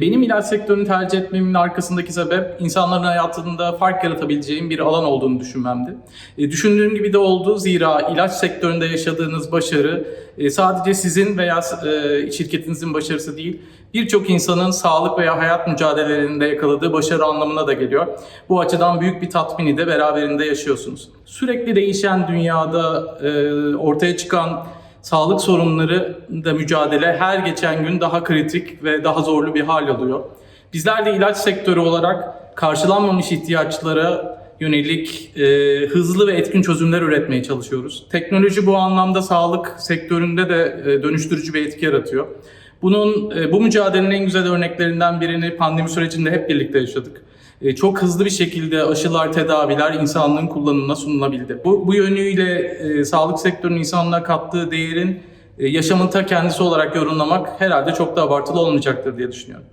Benim ilaç sektörünü tercih etmemin arkasındaki sebep insanların hayatında fark yaratabileceğim bir alan olduğunu düşünmemdi. E, düşündüğüm gibi de oldu zira ilaç sektöründe yaşadığınız başarı e, sadece sizin veya e, şirketinizin başarısı değil, birçok insanın sağlık veya hayat mücadelelerinde yakaladığı başarı anlamına da geliyor. Bu açıdan büyük bir tatmini de beraberinde yaşıyorsunuz. Sürekli değişen dünyada e, ortaya çıkan sağlık sorunları da mücadele her geçen gün daha kritik ve daha zorlu bir hal alıyor. Bizler de ilaç sektörü olarak karşılanmamış ihtiyaçlara yönelik e, hızlı ve etkin çözümler üretmeye çalışıyoruz. Teknoloji bu anlamda sağlık sektöründe de e, dönüştürücü bir etki yaratıyor. Bunun e, bu mücadelenin en güzel örneklerinden birini pandemi sürecinde hep birlikte yaşadık. E, çok hızlı bir şekilde aşılar, tedaviler insanlığın kullanımına sunulabildi. Bu, bu yönüyle e, sağlık sektörünün insanlığa kattığı değerin yaşamın ta kendisi olarak yorumlamak herhalde çok da abartılı olmayacaktır diye düşünüyorum.